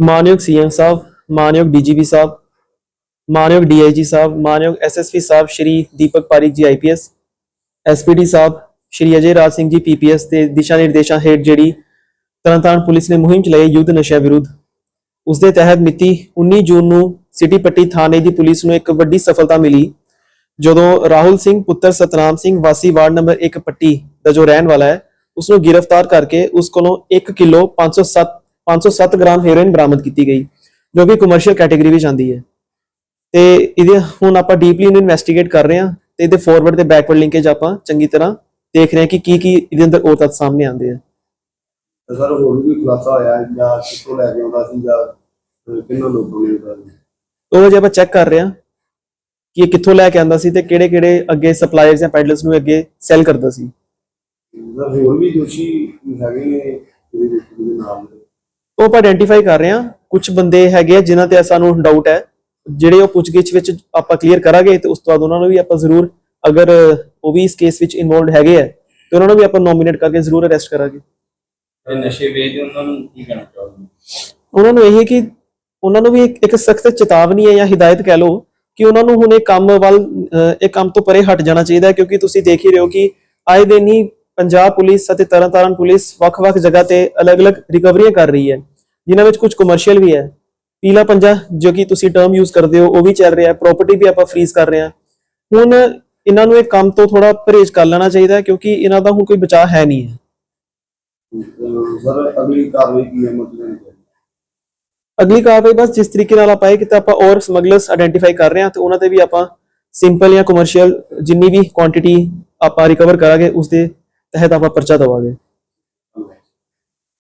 ਮਾਨਯੋਗ ਸੀਐਮ ਸਾਹਿਬ, ਮਾਨਯੋਗ ਡੀਜੀਪੀ ਸਾਹਿਬ, ਮਾਨਯੋਗ ਡੀਆਈਜੀ ਸਾਹਿਬ, ਮਾਨਯੋਗ ਐਸਐਸਪੀ ਸਾਹਿਬ, ਸ਼੍ਰੀ ਦੀਪਕ ਪਾਰੀ ਜੀ ਆਈਪੀਐਸ ਐਸਪੀਡੀ ਸਾਹਿਬ, ਸ਼੍ਰੀ ਅਜੇ ਰਾਜ ਸਿੰਘ ਜੀ ਪੀਪੀਐਸ ਦੇ ਦਿਸ਼ਾ ਨਿਰਦੇਸ਼ਾਂ ਹੇਠ ਜਿਹੜੀ ਤਰਨਤਾਰਨ ਪੁਲਿਸ ਨੇ ਮੁਹਿੰਮ ਚਲਾਈ ਯੁੱਧ ਨਸ਼ਿਆਂ ਵਿਰੁੱਧ। ਉਸ ਦੇ ਤਹਿਤ ਮਿਤੀ 19 ਜੂਨ ਨੂੰ ਸਿਟੀ ਪੱਟੀ ਥਾਣੇ ਦੀ ਪੁਲਿਸ ਨੂੰ ਇੱਕ ਵੱਡੀ ਸਫਲਤਾ ਮਿਲੀ, ਜਦੋਂ ਰਾਹੁਲ ਸਿੰਘ ਪੁੱਤਰ ਸਤਨਾਮ ਸਿੰਘ ਵਾਸੀ ਵਾਰਡ ਨੰਬਰ 1 ਪੱਟੀ ਦਾ ਜੋ ਰਹਿਣ ਵਾਲਾ ਹੈ ਉਸ ਨੂੰ ਗ੍ਰਿਫਤਾਰ ਕਰਕੇ ਉਸ ਕੋਲੋਂ 1 ਕਿਲੋ 507 507 ਗ੍ਰਾਮ ਹੈਰੋਇਨ ਬਰਾਮਦ ਕੀਤੀ ਗਈ ਜੋ ਕਿ ਕਮਰਸ਼ੀਅਲ ਕੈਟਾਗਰੀ ਵਿੱਚ ਆਂਦੀ ਹੈ। ਤੇ ਇਹਦੇ ਹੁਣ ਆਪਾਂ ਡੀਪਲੀ ਇਹਨੂੰ ਇਨਵੈਸਟੀਗੇਟ ਕਰ ਰਹੇ ਹਾਂ ਤੇ ਇਹਦੇ ਫਾਰਵਰਡ ਤੇ ਬੈਕਵਰਡ ਲਿੰਕੇਜ ਆਪਾਂ ਚੰਗੀ ਤਰ੍ਹਾਂ ਦੇਖ ਰਹੇ ਹਾਂ ਕਿ ਕੀ ਕੀ ਇਹਦੇ ਅੰਦਰ ਉਹ ਤੱਤ ਸਾਹਮਣੇ ਆਉਂਦੇ ਆ। ਸਰ ਹੋਰ ਵੀ ਖੁਲਾਸਾ ਹੋਇਆ ਜਾਂ ਕਿੱਥੋਂ ਲੈ ਕੇ ਆਉਂਦਾ ਸੀ ਜਾਂ ਕਿੰਨਾਂ ਲੋਕਾਂ ਨੇ ਉਹ ਜੇ ਆਪਾਂ ਚੈੱਕ ਕਰ ਰਹੇ ਹਾਂ ਕਿ ਇਹ ਕਿੱਥੋਂ ਲੈ ਕੇ ਆਂਦਾ ਸੀ ਤੇ ਕਿਹੜੇ ਕਿਹੜੇ ਅੱਗੇ ਸਪਲਾਇਰਸ ਜਾਂ ਪੈਡਲਰਸ ਨੂੰ ਅੱਗੇ ਸੈਲ ਕਰਦਾ ਸੀ। ਹੋਰ ਵੀ ਦੋਸ਼ੀ ਹੈਗੇ ਨੇ ਇਹਦੇ ਵਿੱਚ ਜਿਹਦੇ ਨਾਮ ਉਹ ਆਪਾਂ ਆਇਡੈਂਟੀਫਾਈ ਕਰ ਰਹੇ ਹਾਂ। ਕੁਝ ਬੰਦੇ ਹੈਗੇ ਆ ਜਿਨ੍ਹਾਂ ਤੇ ਸਾਨੂੰ ਡਾਊਟ ਹੈ। ਜਿਹੜੇ ਉਹ ਪੁੱਛਗਿੱਛ ਵਿੱਚ ਆਪਾਂ ਕਲੀਅਰ ਕਰਾਂਗੇ ਤੇ ਉਸ ਤੋਂ ਬਾਅਦ ਉਹਨਾਂ ਨੂੰ ਵੀ ਆਪਾਂ ਜ਼ਰੂਰ ਅਗਰ ਉਹ ਵੀ ਇਸ ਕੇਸ ਵਿੱਚ ਇਨਵੋਲਡ ਹੈਗੇ ਆ ਤੇ ਉਹਨਾਂ ਨੂੰ ਵੀ ਆਪਾਂ ਨੋਮੀਨੇਟ ਕਰਕੇ ਜ਼ਰੂਰ ਅਰੈਸਟ ਕਰਾਂਗੇ। ਤੇ ਨਸ਼ੇ ਵੇਚਦੇ ਉਹਨਾਂ ਨੂੰ ਕੀ ਕਹਿਣਾ ਚਾਹੋਗੇ? ਉਹਨਾਂ ਨੂੰ ਇਹ ਹੈ ਕਿ ਉਹਨਾਂ ਨੂੰ ਵੀ ਇੱਕ ਸਖਤ ਚੇਤਾਵਨੀ ਹੈ ਜਾਂ ਹਿਦਾਇਤ ਕਹਿ ਲਓ ਕਿ ਉਹਨਾਂ ਨੂੰ ਹੁਣ ਇਹ ਕੰਮ ਵੱਲ ਇਹ ਕੰਮ ਤੋਂ ਪਰੇ ਹਟ ਜਾਣਾ ਚਾਹੀਦਾ ਹੈ ਕਿਉਂਕਿ ਤੁਸੀਂ ਦੇਖ ਹੀ ਰਹੇ ਹੋ ਕਿ ਆਏ ਦਿਨ ਹੀ ਪੰਜਾਬ ਪੁਲਿਸ ਅਤੇ ਤਰਨਤਾਰਨ ਪੁਲਿਸ ਵੱਖ-ਵੱਖ ਜਗ੍ਹਾ ਤੇ ਅਲੱਗ-ਅਲੱਗ ਰਿਕਵਰੀਆਂ ਕਰ ਰਹੀ ਹੈ। ਜਿਨ੍ਹਾਂ ਵਿੱਚ ਕੁਝ ਕਮਰਸ਼ੀਅਲ ਵੀ ਹੈ। ਪੀਲਾ ਪੰਜਾ ਜੋ ਕਿ ਤੁਸੀਂ ਟਰਮ ਯੂਜ਼ ਕਰਦੇ ਹੋ ਉਹ ਵੀ ਚੱਲ ਰਿਹਾ ਹੈ। ਪ੍ਰਾਪਰਟੀ ਵੀ ਆਪਾਂ ਫ੍ਰੀਜ਼ ਕਰ ਰਹੇ ਹਾਂ। ਹੁਣ ਇਹਨਾਂ ਨੂੰ ਇਹ ਕੰਮ ਤੋਂ ਥੋੜਾ ਪਰਹੇਜ਼ ਕਰ ਲੈਣਾ ਚਾਹੀਦਾ ਹੈ ਕਿਉਂਕਿ ਇਹਨਾਂ ਦਾ ਹੁਣ ਕੋਈ ਬਚਾਅ ਹੈ ਨਹੀਂ ਹੈ। ਅਹ ਸਰ ਅਗਲੀ ਕਾਰਵਾਈ ਕੀ ਹੈ ਮਤਲਬ ਅਗਲੀ ਕਾਰਵਾਈ ਬਸ ਜਿਸ ਤਰੀਕੇ ਨਾਲ ਆਪਾਂ ਇਹ ਕੀਤਾ ਆਪਾਂ ਔਰ ਸਮਗਲਰਸ ਆਇਡੈਂਟੀਫਾਈ ਕਰ ਰਹੇ ਹਾਂ ਤੇ ਉਹਨਾਂ ਤੇ ਵੀ ਆਪਾਂ ਸਿੰਪਲ ਜਾਂ ਕਮਰਸ਼ੀਅਲ ਜਿੰਨੀ ਵੀ ਕੁਆਂਟੀਟੀ ਆਪਾਂ ਰਿਕਵਰ ਕਰਾਂਗੇ ਉਸ ਦੇ ਤਹਿਤ ਆਪਾਂ ਪਰਚਾ ਦਵਾਂਗੇ।